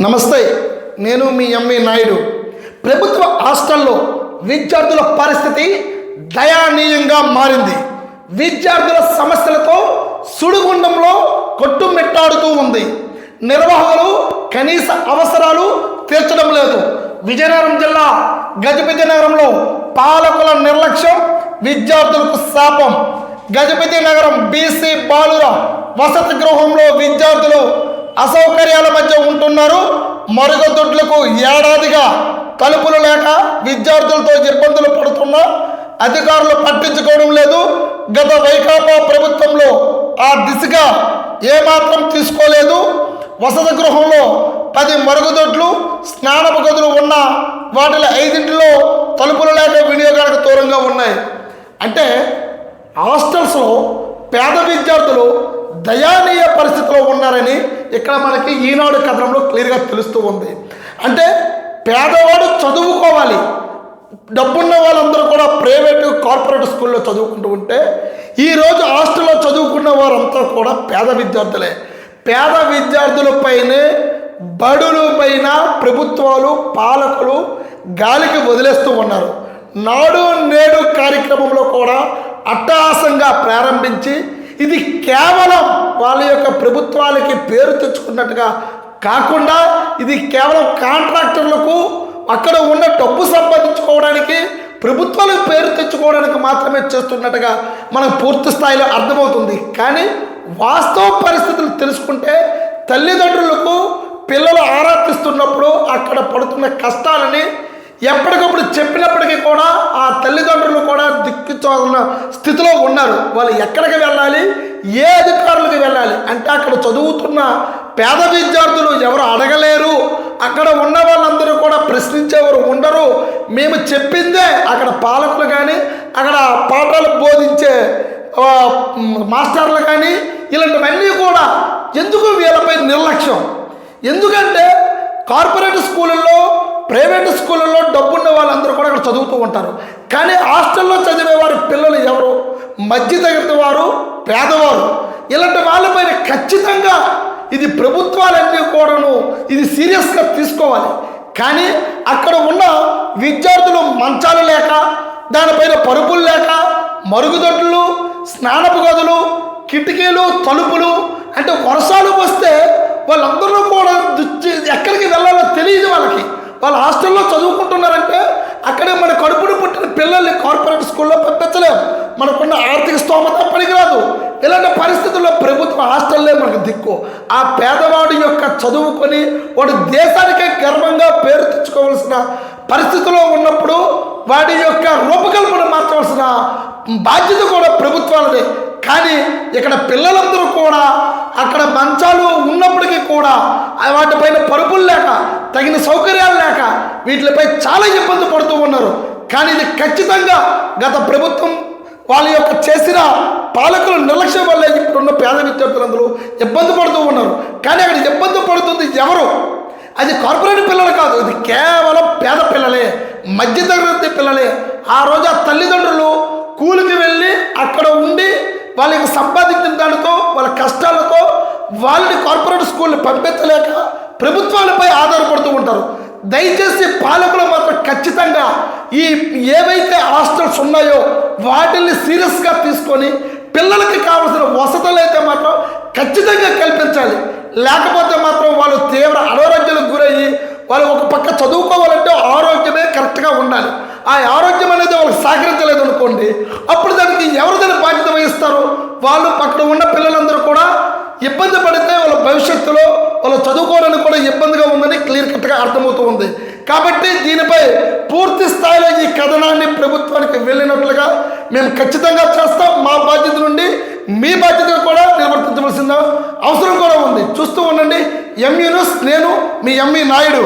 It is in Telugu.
నమస్తే నేను మీ ఎంవి నాయుడు. ప్రభుత్వ హాస్టల్లో విద్యార్థుల పరిస్థితి దయానీయంగా మారింది. విద్యార్థుల సమస్యలతో సుడిగుండంలో కొట్టుమిట్టాడుతూ ఉంది. నిర్వాహకులు కనీస అవసరాలు తీర్చడం లేదు. విజయనగరం జిల్లా గజపతి నగరంలో పాలకుల నిర్లక్ష్యం విద్యార్థులకు శాపం. గజపతి నగరం బీసీ బాలుర వసతి గృహంలో విద్యార్థులు అసౌకర్యాల మధ్య ఉంటున్నారు. మరుగుదొడ్లకు ఏడాదిగా తలుపులు లేక విద్యార్థులతో ఇబ్బందులు పడుతున్నా. అధికారులు పట్టించుకోవడం లేదు. గత వైకాపా ప్రభుత్వంలో ఆ దిశగా ఏమాత్రం తీసుకోలేదు. వసతి గృహంలో పది మరుగుదొడ్లు స్నానపు గదులు ఉన్న వాటిలో ఐదింటిలో తలుపులు లేక వినియోగానికి దూరంగా ఉన్నాయి. అంటే హాస్టల్స్లో పేద విద్యార్థులు దయానీయ పరిస్థితిలో ఉన్నారని ఇక్కడ మనకి ఈనాడు కథనంలో క్లియర్గా తెలుస్తూ ఉంది. అంటే పేదవాడు చదువుకోవాలి. డబ్బున్న వాళ్ళందరూ కూడా ప్రైవేటు కార్పొరేట్ స్కూల్లో చదువుకుంటూ ఉంటే ఈరోజు హాస్టల్లో చదువుకున్న వారంతా కూడా పేద విద్యార్థులే. పేద విద్యార్థులపైనే బడుల పైన ప్రభుత్వాలు పాలకులు గాలికి వదిలేస్తూ ఉన్నారు. నాడు నేడు కార్యక్రమంలో కూడా అట్టహాసంగా ప్రారంభించి ఇది కేవలం వాళ్ళ యొక్క ప్రభుత్వాలకి పేరు తెచ్చుకున్నట్టుగా కాకుండా ఇది కేవలం కాంట్రాక్టర్లకు అక్కడ ఉన్న డబ్బు సంపాదించుకోవడానికి ప్రభుత్వాలకు పేరు తెచ్చుకోవడానికి మాత్రమే చేస్తున్నట్టుగా మనకు పూర్తి స్థాయిలో అర్థమవుతుంది. కానీ వాస్తవ పరిస్థితులు తెలుసుకుంటే తల్లిదండ్రులకు పిల్లలు ఆరాధిస్తున్నప్పుడు అక్కడ పడుతున్న కష్టాలని ఎప్పటికప్పుడు చెప్పినప్పటికీ కూడా కూడా దిక్కుచోన్న స్థితిలో ఉన్నారు. వాళ్ళు ఎక్కడికి వెళ్ళాలి? ఏ అధికారులకు వెళ్ళాలి? అంటే అక్కడ చదువుతున్న పేద విద్యార్థులు ఎవరు అడగలేరు. అక్కడ ఉన్న వాళ్ళందరూ కూడా ప్రశ్నించేవారు ఉండరు. మేము చెప్పిందే అక్కడ పాలకులు కానీ అక్కడ పాఠాలు బోధించే మాస్టర్లు కానీ ఇలాంటివన్నీ కూడా ఎందుకు వీళ్ళపై నిర్లక్ష్యం? ఎందుకంటే కార్పొరేట్ స్కూళ్ళల్లో ప్రైవేట్ స్కూళ్ళల్లో డబ్బున్న వాళ్ళందరూ కూడా అక్కడ చదువుతూ ఉంటారు. కానీ హాస్టల్లో చదివే వారి పిల్లలు ఎవరు? మధ్య తగిన వారు పేదవారు. ఇలాంటి వాళ్ళపైన ఖచ్చితంగా ఇది ప్రభుత్వాలన్నీ కూడాను ఇది సీరియస్గా తీసుకోవాలి. కానీ అక్కడ ఉన్న విద్యార్థులు మంచాలు లేక దానిపైన పరుపులు లేక మరుగుదొడ్లు స్నానపు గదులు కిటికీలు తలుపులు అంటే వర్షాలు వస్తే వాళ్ళందరూ కూడా ఎక్కడికి వెళ్ళాలో తెలియదు వాళ్ళకి. వాళ్ళు హాస్టల్లో చదువుకుంటున్నారంటే అక్కడే మన కడుపును పుట్టిన పిల్లల్ని కార్పొరేట్ స్కూల్లో పంపించలేము మనకున్న ఆర్థిక స్తోమత పనికిరాదు. ఇలాంటి పరిస్థితుల్లో ప్రభుత్వ హాస్టల్లే మనకు దిక్కు. ఆ పేదవాడి యొక్క చదువుకొని వాడు దేశానికే గర్వంగా పేరు తెచ్చుకోవాల్సిన పరిస్థితిలో ఉన్నప్పుడు వాడి యొక్క రూపకల్పన మార్చవలసిన బాధ్యత కూడా ప్రభుత్వాలదే. కానీ ఇక్కడ పిల్లలందరూ కూడా అక్కడ మంచాలు ఉన్నప్పటికీ కూడా వాటిపైన పరుపు తగిన సౌకర్యాలు లేక వీటిపై చాలా ఇబ్బంది పడుతూ ఉన్నారు. కానీ ఇది ఖచ్చితంగా గత ప్రభుత్వం వాళ్ళ యొక్క చేసిన పాలకుల నిర్లక్ష్యం వల్ల ఇప్పుడున్న పేద విద్యార్థులందరూ ఇబ్బంది పడుతూ ఉన్నారు. కానీ అక్కడ ఇబ్బంది పడుతుంది ఎవరు? అది కార్పొరేట్ పిల్లలు కాదు. ఇది కేవలం పేద పిల్లలే మధ్యతరగతి పిల్లలే. ఆ రోజు ఆ తల్లిదండ్రులు కూలికి వెళ్ళి అక్కడ ఉండి వాళ్ళకి సంపాదించిన దానితో వాళ్ళ కష్టాలతో వాళ్ళని కార్పొరేట్ స్కూల్ని పంపించలేక ప్రభుత్వాలపై ఆధారపడుతూ ఉంటారు. దయచేసి పాలకులు మాత్రం ఖచ్చితంగా ఈ ఏవైతే హాస్టల్స్ ఉన్నాయో వాటిని సీరియస్గా తీసుకొని పిల్లలకి కావాల్సిన వసతులు అయితే మాత్రం ఖచ్చితంగా కల్పించాలి. లేకపోతే మాత్రం వాళ్ళు తీవ్ర అనారోగ్యాలకు గురయ్యి వాళ్ళు ఒక పక్క చదువుకోవాలంటే ఆరోగ్యమే కరెక్ట్గా ఉండాలి. ఆ ఆరోగ్యం అనేది వాళ్ళకి సహకరించలేదు అనుకోండి అప్పుడు దానికి ఎవరు బాధ్యత వహిస్తారు? వాళ్ళు పక్కన ఉన్న పిల్లలందరూ కూడా ఇబ్బంది పడితే వాళ్ళ భవిష్యత్తులో వాళ్ళు చదువుకోవాలని క్లియర్ కట్గా అర్థమవుతూ ఉంది. కాబట్టి దీనిపై పూర్తి స్థాయిలో ఈ కథనాన్ని ప్రభుత్వానికి వెళ్ళినట్లుగా మేము ఖచ్చితంగా చేస్తాం. మా బాధ్యత నుండి మీ బాధ్యతను కూడా నిర్వర్తించవలసిన అవసరం కూడా ఉంది. చూస్తూ ఉండండి. ఎంఈ న్యూస్ నేను మీ ఎంఈ నాయుడు.